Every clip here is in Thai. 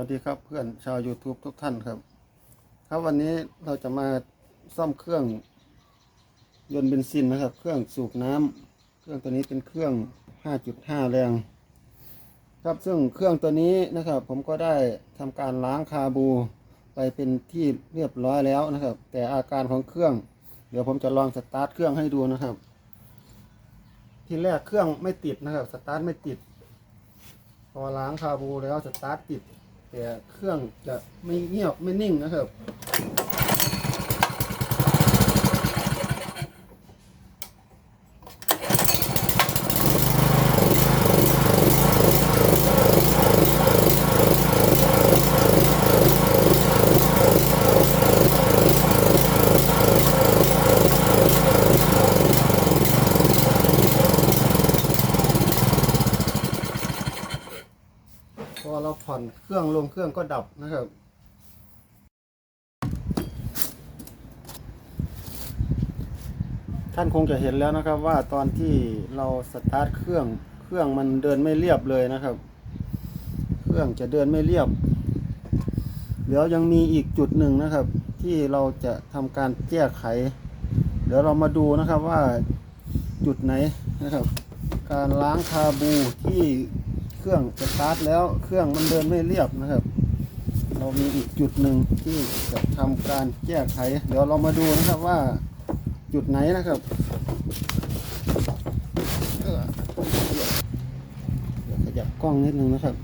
วัสดีครับเพื่อนชาว YouTube ทุกท่านครับ ครับวันนี้เราจะมาซ่อมเครื่อง ยนต์เบนซินนะครับ เครื่องสูบน้ำเครื่องตัวนี้เป็นเครื่อง 5.5 แรง ครับซึ่งเครื่องตัวนี้นะครับ ผมก็ได้ทำการล้างคาบู ไปเป็นที่เรียบร้อยแล้วนะครับ แต่อาการของเครื่อง เดี๋ยวผมจะลองสตาร์ทเครื่องให้ดูนะครับ ทีแรกเครื่องไม่ติดนะครับสตาร์ทไม่ติดพอล้างคาบูแล้วสตาร์ทติด แต่เครื่องจะไม่เงียบไม่นิ่งนะครับ ผ่อนเครื่องลงเครื่องก็ดับนะครับ ท่านคงจะเห็นแล้วนะครับว่าตอนที่เราสตาร์ทเครื่องเครื่องมันเดินไม่เรียบเลยนะครับ เครื่องจะเดินไม่เรียบเดี๋ยวยังมีอีกจุดหนึ่งนะครับ ที่เราจะทำการแก้ไข เดี๋ยวเรามาดูนะครับว่าจุดไหนนะครับ การล้างคาบูที่ รื่องสตาร์ทแล้วเครื่องมันเดินไม่เรียบนะครับ เรามีอีกจุดหนึ่งที่จะทำการแก้ไข เดี๋ยวเรามาดูนะครับว่าจุดไหนนะครับเดี๋ยวขยับกล้องนิดนึงนะครับ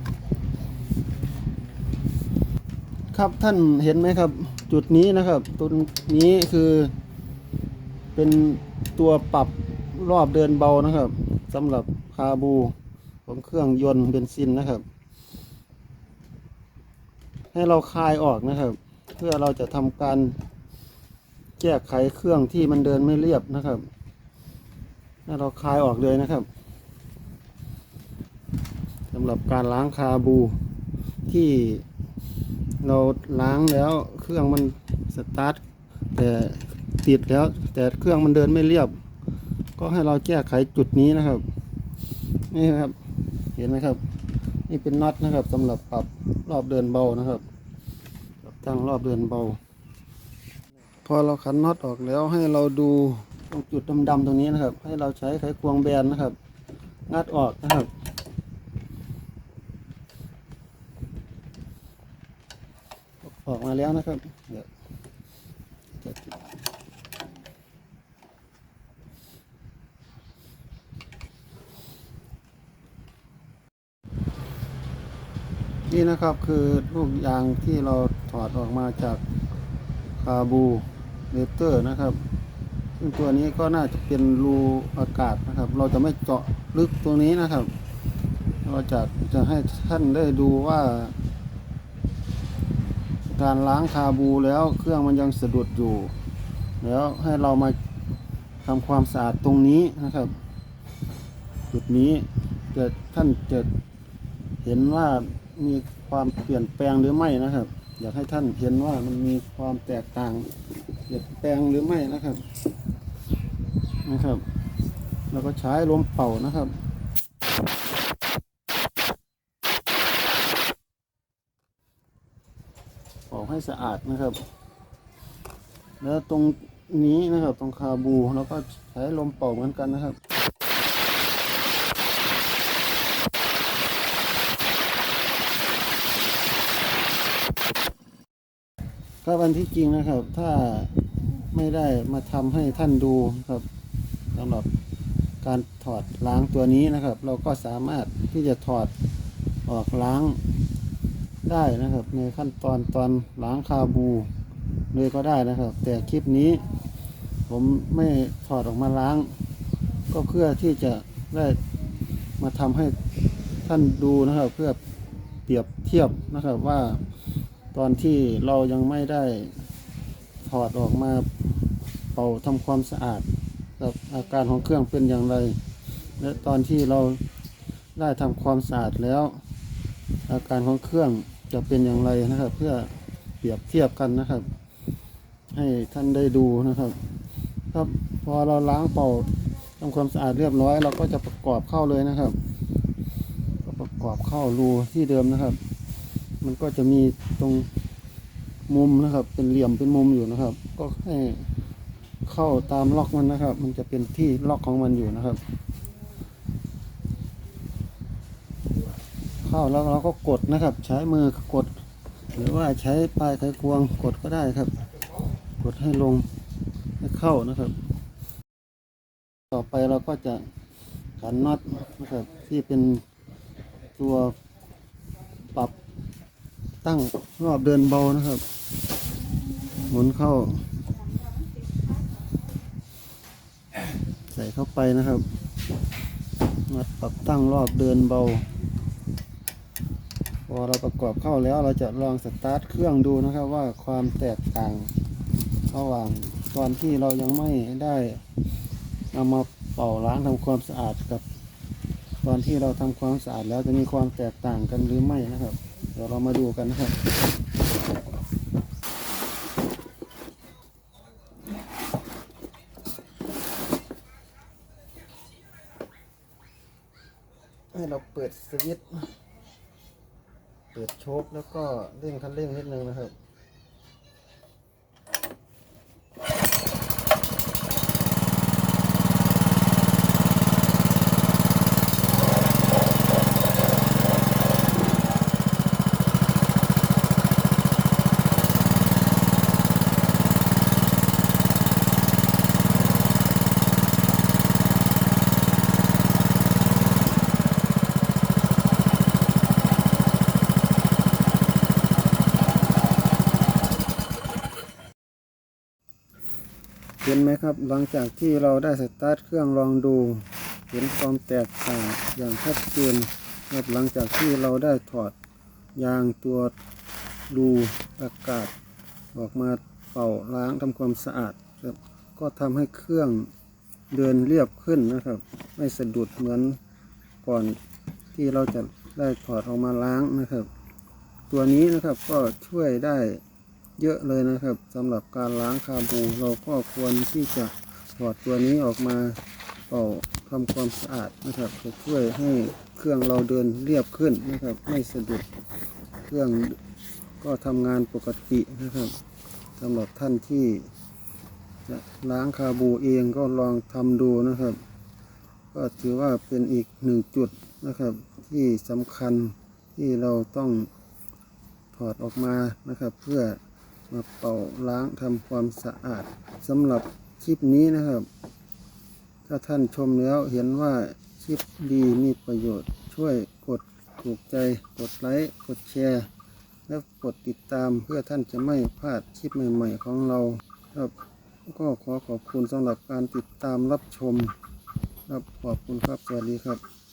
ครับท่านเห็นไหมครับ จุดนี้นะครับตัวนี้คือเป็นตัวปรับรอบเดินเบานะครับสำหรับคาบู ของเครื่องยนต์เบนซินนะครับ ให้เราคลายออกนะครับ เพื่อเราจะทำการแก้ไขเครื่องที่มันเดินไม่เรียบนะครับ ให้เราคลายออกเลยนะครับสำหรับการล้างคาบูที่เราล้างแล้วเครื่องมันสตาร์ทแต่ติดแล้วแต่เครื่องมันเดินไม่เรียบ ก็ให้เราแก้ไขจุดนี้นะครับ นี่ครับ เห็นไหมครับ นี่เป็นน็อตนะครับสำหรับปรับรอบเดินเบานะครับปรับตั้งรอบเดินเบา พอเราขันน็อตออกแล้วให้เราดูตรงจุดดำๆตรงนี้นะครับ ให้เราใช้ไขควงแบนนะครับ งัดออกนะครับออกมาแล้วนะครับเดี๋ยวจะ นี่นะครับคือลูกยางที่เราถอดออกมาจากคาบูเลเตอร์นะครับ ซึ่งตัวนี้ก็น่าจะเป็นรูอากาศนะครับ เราจะไม่เจาะลึกตรงนี้นะครับ เราจะจะให้ท่านได้ดูว่า การล้างคาบูแล้วเครื่องมันยังสะดุดอยู่ แล้วให้เรามาทำความสะอาดตรงนี้นะครับ จุดนี้จะท่านจะเห็นว่า มีความเปลี่ยนแปลงหรือไม่นะครับ อยากให้ท่านเห็นว่ามันมีความแตกต่าง เปลี่ยนแปลงหรือไม่นะครับนะครับ แล้วก็ใช้ลมเป่านะครับเป่าให้สะอาดนะครับ แล้วตรงนี้นะครับตรงคาบูแล้วก็ใช้ลมเป่าเหมือนกันนะครับ ครับอันที่จริงนะครับ ถ้าไม่ได้มาทำให้ท่านดูครับสำหรับการถอดล้างตัวนี้นะครับ เราก็สามารถที่จะถอดออกล้างได้นะครับ ในขั้นตอนตอนล้างคาบูเลยก็ได้นะครับ แต่คลิปนี้ ผมไม่ถอดออกมาล้าง ก็เพื่อที่จะได้มาทำให้ท่านดูนะครับ เพื่อเปรียบเทียบนะครับว่า ตอนที่เรายังไม่ได้ถอดออกมาเป่าทำความสะอาดกับอาการของเครื่องเป็นอย่างไร และตอนที่เราได้ทำความสะอาดแล้ว อาการของเครื่องจะเป็นอย่างไรนะครับ เพื่อเปรียบเทียบกันนะครับ ให้ท่านได้ดูนะครับครับพอเราล้างเป่าทำความสะอาดเรียบร้อย เราก็จะประกอบเข้าเลยนะครับก็ประกอบเข้ารูที่เดิมนะครับ มันก็จะมีตรงมุมนะครับ เป็นเหลี่ยมเป็นมุมอยู่นะครับ ก็ให้เข้าตามล็อกมันนะครับ มันจะเป็นที่ล็อกของมันอยู่นะครับ เข้าแล้วเราก็กดนะครับ ใช้มือกด หรือว่าใช้ปลายไขควงกดก็ได้ครับ กดให้ลงให้เข้านะครับ ต่อไปเราก็จะขันน็อตนะครับ ที่เป็นตัวปรับ ตั้งรอบเดินเบานะครับ หมุนเข้า ใส่เข้าไปนะครับน็อตปรับตั้งรอบเดินเบา พอเราประกอบเข้าแล้วเราจะลองสตาร์ทเครื่องดูนะครับว่าความแตกต่างระหว่างตอนที่เรายังไม่ได้นำมาเป่าล้างทำความสะอาดกับ ตอนที่เราทำความสะอาดแล้วจะมีความแตกต่างกันหรือไม่นะครับ เดี๋ยวเรามาดูกันนะครับ ให้เราเปิดสวิตช์เปิดโชคแล้วก็เร่งคันเร่งนิดนึงนะครับ เห็นไหมครับ หลังจากที่เราได้สตาร์ทเครื่องลองดู เห็นความแตกต่างอย่างชัดเจนครับหลังจากที่เราได้ถอดยางตัวดูอากาศ ออกมาเป่าล้างทำความสะอาดครับก็ทำให้เครื่องเดินเรียบขึ้นนะครับ ไม่สะดุดเหมือนก่อนที่เราจะได้ถอดออกมาล้างนะครับ ตัวนี้นะครับก็ช่วยได้ เยอะเลยนะครับสำหรับการล้างคาบูเราก็ควรที่จะถอดตัวนี้ออกมาเป่าทำความสะอาดนะครับจะช่วยให้เครื่องเราเดินเรียบขึ้นนะครับ ไม่สะดุดเครื่องก็ทำงานปกตินะครับสำหรับท่านที่จะล้างคาบูเองก็ลองทำดูนะครับ ก็ถือว่าเป็นอีกหนึ่งจุดนะครับ ที่สำคัญที่เราต้องถอดออกมานะครับเพื่อ มาเป่าล้างทำความสะอาดสำหรับคลิปนี้นะครับ ถ้าท่านชมแล้วเห็นว่าคลิปดีมีประโยชน์ช่วยกดถูกใจกดไลค์กดแชร์ และกดติดตามเพื่อท่านจะไม่พลาดคลิปใหม่ ๆ ของเราครับก็ขอขอบคุณสำหรับการติดตามรับชมครับขอบคุณครับ สวัสดีครับ